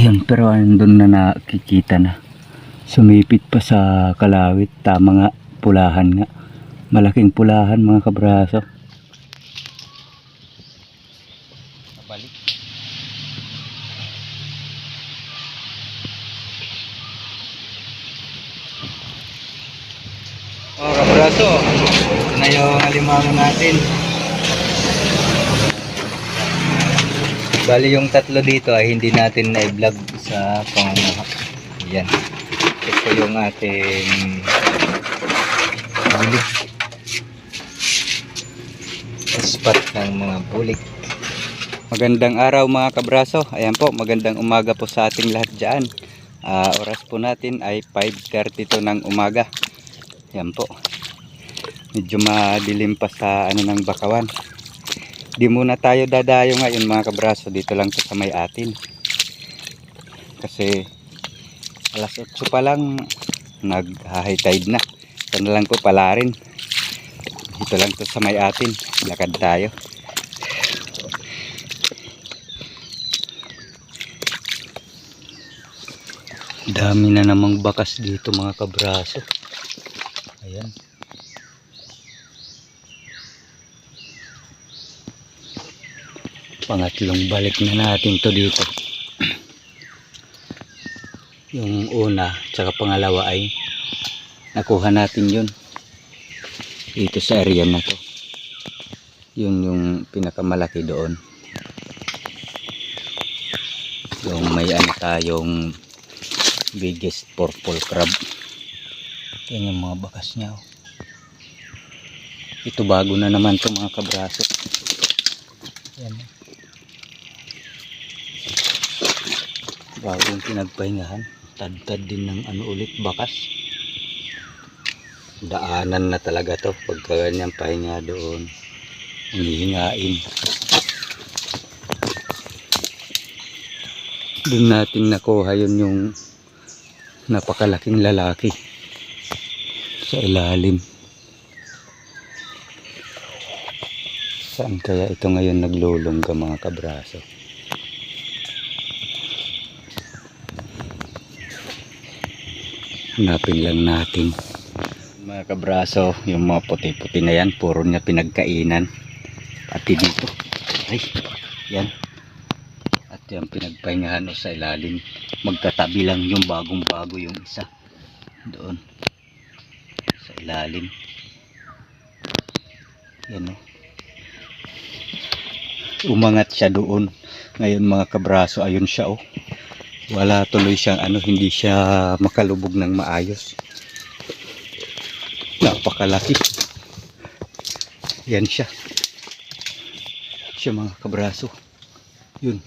Ayun, pero andun na nakikita na. Sumipit pa sa kalawit. Tama nga, pulahan nga. Malaking pulahan mga kabraso. Pabalik. Oh, kabraso. Na yung alimango natin. Bali yung tatlo dito ay hindi natin na-vlog sa pangunaha. Yan. Ito yung ating bulik. Spot ng mga bulik. Magandang araw mga kabraso. Ayan po, magandang umaga po sa ating lahat dyan. Ah, oras po natin ay 5.32 ng umaga. Yan po. Medyo madilim pa sa ano ng bakawan. Di muna tayo dadayo ngayon mga kabraso. Dito lang to sa may atin. Kasi alas 8 pa lang nag-high tide na. Ito na lang po pala rin. Dito lang to sa may atin. Lakad tayo. Dami na namang bakas dito mga kabraso. Ayan. Pangatlong balik na natin to dito. Yung una, tsaka pangalawa ay nakuha natin yun. Dito sa area na to. Yun yung pinakamalaki doon. Yung may ano tayong biggest purple crab. Yan yung mga bakas niya. oh. Ito bago na naman to mga kabraso. Yan. Bagong pinagpahingahan. Tad-tad din ng ano ulit bakas. Daanan na talaga to. Pagka ganyan pahinga doon. Hinihingain. Doon natin nakuha yun yung napakalaking lalaki sa ilalim. Saan kaya ito ngayon naglulungga mga kabraso? Hanapin lang natin. Mga kabraso, yung mga puti-puti na yan, puro niya pinagkainan. Pati dito. Ay, yan. At yan pinagpahingahan o sa ilalim. Magkatabi lang yung bagong-bago yung isa. Doon. Sa ilalim. Yan o. Umangat siya doon. Ngayon mga kabraso, ayun siya o. Wala tuloy siyang ano, hindi siya makalubog ng maayos. Napakalaki. Yan siya. Siya mga kabraso. Yun.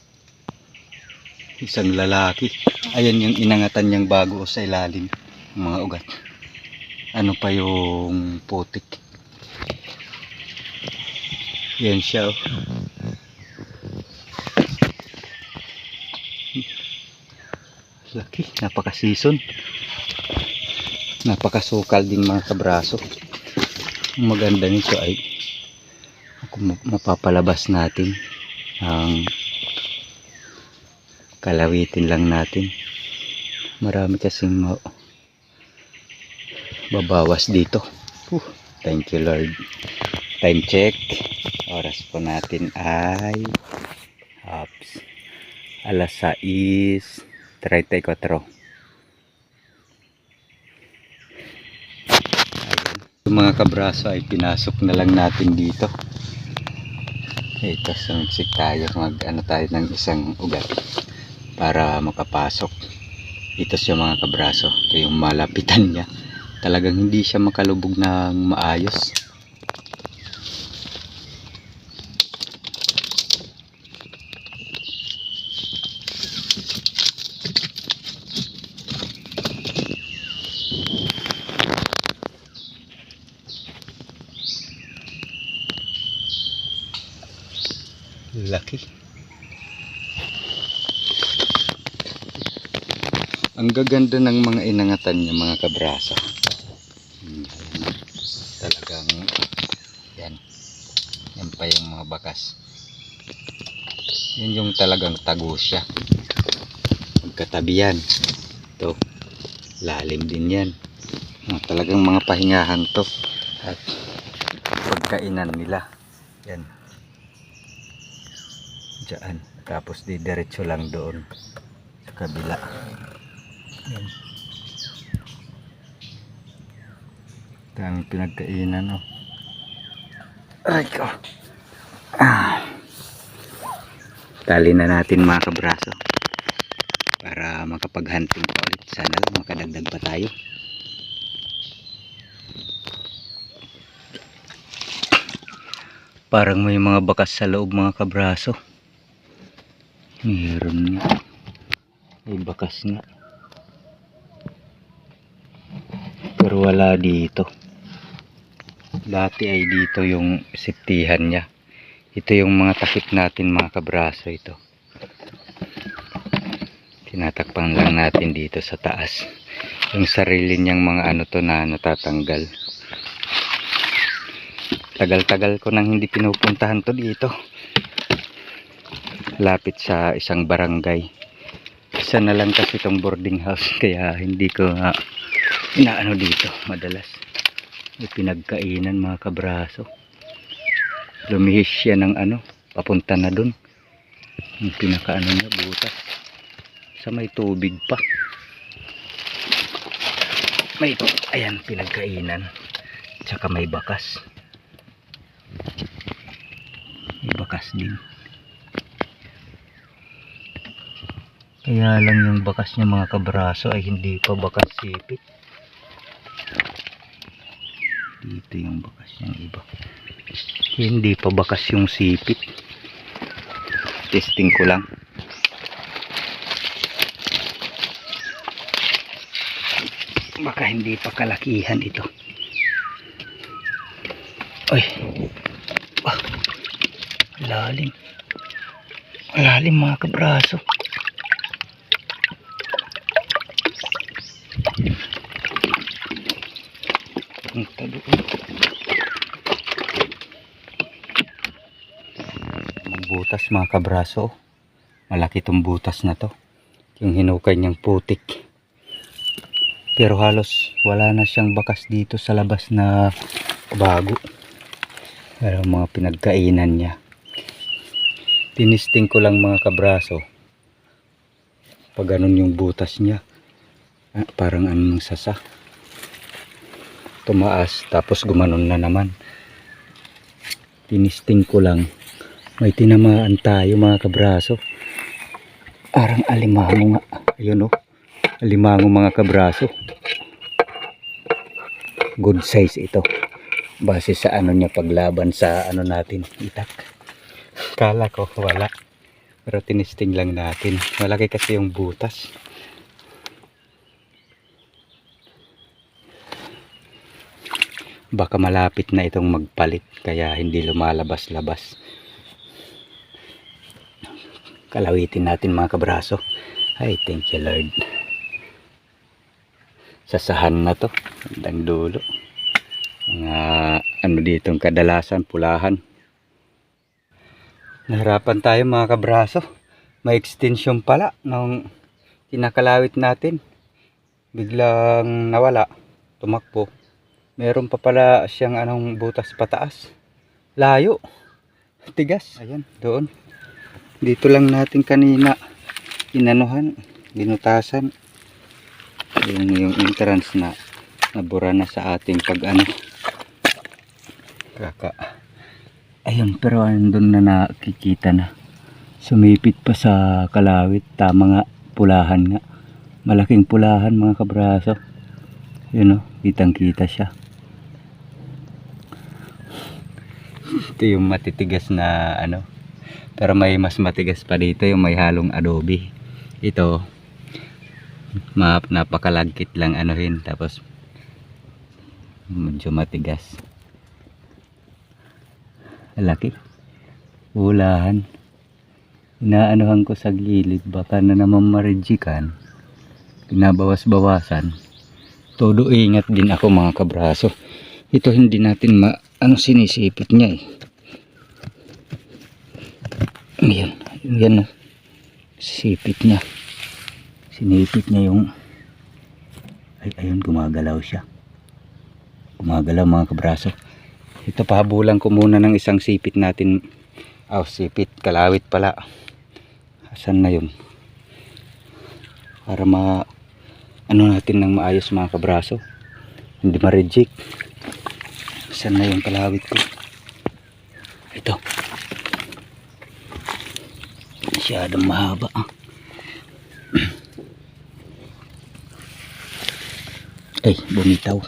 Isang lalaki. Ayan yung inangatan niyang bago sa ilalim. Mga ugat. Ano pa yung putik. Yan siya. Oh. Laki. Napaka-season. Napakasukal din mga kabraso. Ang maganda nito ay kung mapapalabas natin ang kalawitin lang natin marami kasing ma babawas dito uh, thank you lord time check oras po natin ay ups alas 6.34 Ayun. Yung mga kabraso ay pinasok na lang natin dito. Ito sumiksik tayo. Mag ano tayo ng isang ugat para makapasok. Ito siya mga kabraso. Ito yung malapitan niya. Talagang hindi siya makalubog ng maayos laki. Ang gaganda ng mga inangatan niya mga kabraso. Hmm, talagang yan. Yan pa yung mga bakas. Yan yung talagang tago siya. Magkatabi yan. Ito lalim din yan. Ah, talagang mga pahingahan to. At pagkainan nila. Yan Diyan. Tapos didiretso lang doon sa kabila. Yan. Ito ang pinagkainan, oh. Ay ko. Ah. Tali na natin mga kabraso. Para makapag-hunting pa ulit. Sana lang makadagdag pa tayo. Parang may mga bakas sa loob mga kabraso. Meron nga. May bakas nga. Pero wala dito. Dati ay dito yung siptihan niya. Ito yung mga takip natin mga kabraso ito. Tinatakpan lang natin dito sa taas. Yung sarili niyang mga ano to na natatanggal. Tagal-tagal ko nang hindi pinupuntahan to dito lapit sa isang barangay. Isa na lang kasi itong boarding house kaya hindi ko nga inaano dito madalas. Pinagkainan mga kabraso. Lumihis siya ng ano, papunta na dun. Yung pinakaano niya, butas. Sa may tubig pa. May, ayan, pinagkainan. Tsaka may bakas. May bakas din. Kaya lang yung bakas niya mga kabraso ay hindi pa bakas sipit. Dito yung bakas niyang iba. Hindi pa bakas yung sipit. Testing ko lang. Baka hindi pa kalakihan ito. Ay. Ah. Lalim. Lalim mga kabraso. Punta doon. Ang butas mga kabraso. Malaki tong butas na to. Yung hinukay niyang putik. Pero halos wala na siyang bakas dito sa labas na bago. Pero mga pinagkainan niya. Tinisting ko lang mga kabraso. Pag ganun yung butas niya. Ah, parang anong sasa tumaas tapos gumanon na naman tinisting ko lang may tinamaan tayo mga kabraso. Parang alimango nga. Ayun o alimango mga kabraso. Good size ito. Base sa ano niya paglaban sa ano natin itak. Kala ko wala. Pero tinisting lang natin. Malaki kasi yung butas. Baka malapit na itong magpalit kaya hindi lumalabas-labas kalawitin natin mga kabraso. Ay thank you lord. Sasahan na to. Ang dulo. Mga ano ditong kadalasan pulahan. Nahirapan tayo mga kabraso. May extension pala nung kinakalawit natin. Biglang nawala. Tumakbo. Meron pa pala siyang anong butas pataas. Layo. Tigas. Ayan doon dito lang natin kanina inanuhan binutasan. Yung, yung entrance na nabura na sa ating pag ano. Kaka. Ayun pero andun na nakikita na. Sumipit pa sa kalawit. Tama nga pulahan nga. Malaking pulahan mga kabraso. Yun o kitang kita siya. Ito yung matitigas na ano pero may mas matigas pa dito yung may halong adobe. Ito napakalagkit lang anuhin tapos medyo matigas. Laki. Ulahan. Inaanuhan ko sa gilid baka na naman marijikan. Pinabawas-bawasan todo ingat din ako mga kabraso. Ito hindi natin ma ano sinisipit niya eh yan yan oh. sipit niya Sinipit niya yung ay ayun gumagalaw siya. Gumagalaw mga kabraso. Ito pahabulan ko muna ng isang sipit natin. Oh, sipit, kalawit pala. Asan na yun? Para ma ano natin ng maayos mga kabraso. Hindi ma-reject. Asan na yung kalawit ko? Ito. Masyadong mahaba ah. Ay, bumitaw.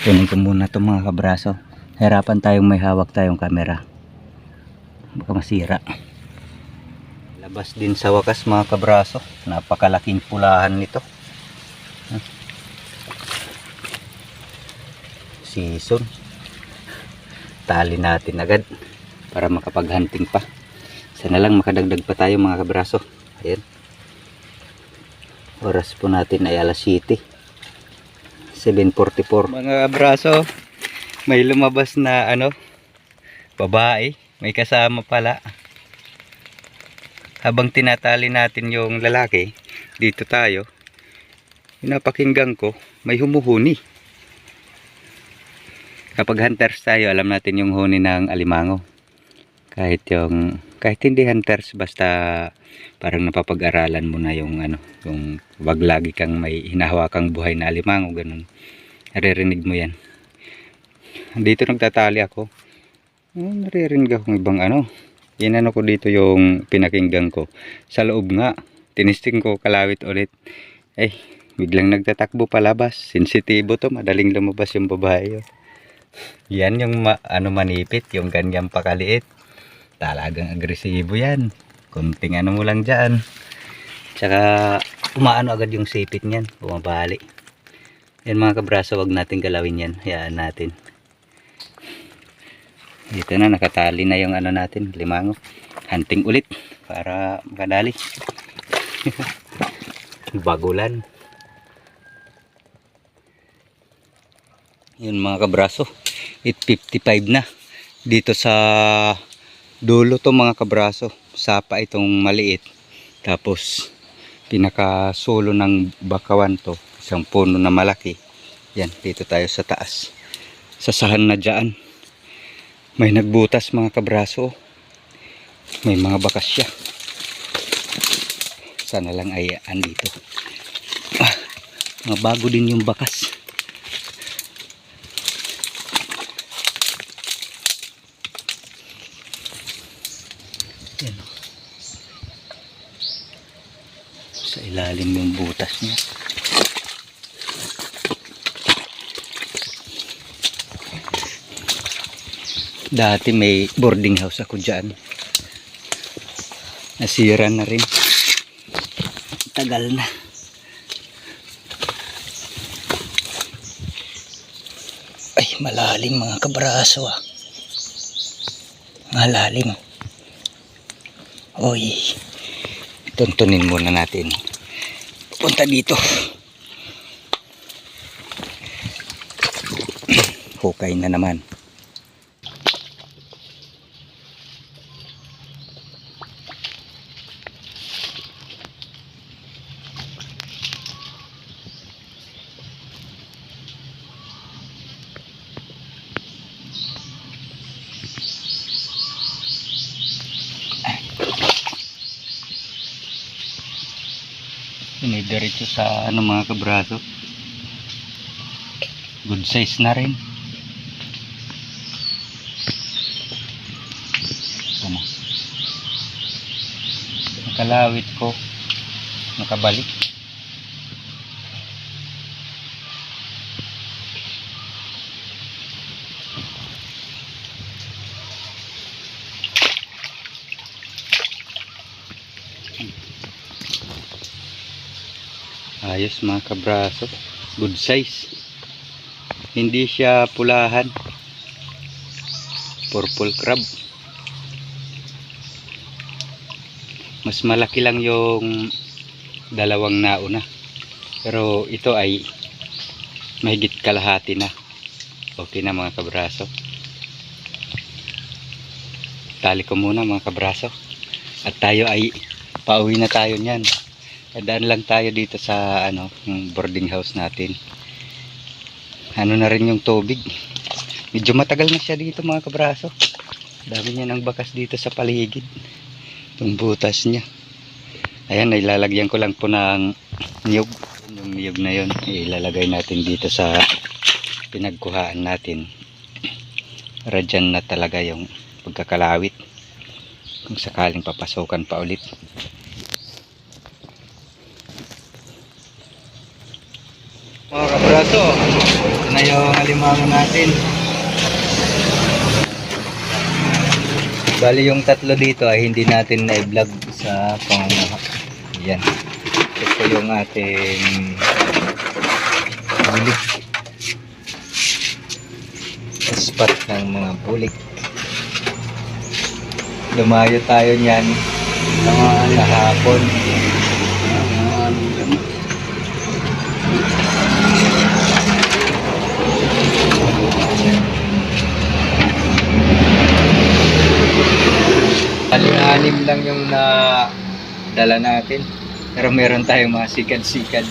Kunin ko muna itong mga kabraso. Hirapan tayong may hawak tayong camera. Baka masira. Labas din sa wakas mga kabraso. Napakalaking pulahan nito. Season. Tali natin agad para makapag-hunting pa. Sana lang makadagdag pa tayo mga kabraso. Ayan. Oras po natin ay alas 7. 7.44. Mga kabraso, may lumabas na ano, babae. May kasama pala. Habang tinatali natin yung lalaki, dito tayo. Pinapakinggan ko, may humuhuni. Kapag hunters tayo, alam natin yung huni ng alimango. Kahit yung kahit hindi hunters basta parang napapag-aralan mo na yung ano yung wag lagi kang may hinahawakang buhay na alimango ganun. Naririnig mo yan. Dito nagtatali ako. Oh, naririnig ako ng ibang ano. Inano ko dito yung pinakinggan ko. Sa loob nga tinisting ko kalawit ulit. Eh biglang nagtatakbo palabas. Sensitibo to madaling lumabas yung babae oh. Yan yung ma- ano manipit yung ganyan pakaliit. Talagang agresibo yan. Kunting ano mo lang dyan. Tsaka umaano agad yung sipit niyan. Bumabali. Yan mga kabraso wag natin galawin yan. Hayaan natin. Dito na nakatali na yung ano natin. Limango. Hunting ulit. Para makadali bagulan. Yun mga kabraso 855 na dito sa dulo to mga kabraso. Sapa itong maliit. Tapos pinaka solo ng bakawan to. Isang puno na malaki. Yan dito tayo sa taas. Sasahan na dyan. May nagbutas mga kabraso. May mga bakas siya. Sana lang ay andito. Ah, mga bago din yung bakas Yan. Sa ilalim yung butas niya. Dati may boarding house ako dyan. Nasira na rin. Tagal na. Ay, malalim mga kabraso ah. Malalim. Oy. Tuntunin muna natin. Punta dito. Hukay na naman. Dinidiretso sa ano mga kabraso. Good size na rin. Na. Nakalawit ko. Nakabalik. Ayos mga kabraso. Good size. Hindi siya pulahan. Purple crab. Mas malaki lang yung dalawang nauna. Pero ito ay mahigit kalahati na. Okay na mga kabraso. Tali ko muna mga kabraso. At tayo ay pauwi na tayo niyan. Daan lang tayo dito sa ano, boarding house natin. Ano na rin yung tubig. Medyo matagal na siya dito mga kabraso. Dami niya ng bakas dito sa paligid. Yung butas niya. Ayan, ilalagyan ko lang po ng niyog. Yung niyog na yun, ilalagay natin dito sa pinagkuhaan natin. Para dyan na talaga yung pagkakalawit. Kung sakaling papasukan pa ulit. Mga kabraso, ito na yung alimango natin. Bali yung tatlo dito ay hindi natin na-vlog sa pangunaha. Yan. Ito yung ating bulik. Spot ng mga bulik. Lumayo tayo niyan mga kahapon. Alim-anim lang yung na dala natin. Pero meron tayong mga sikad-sikad.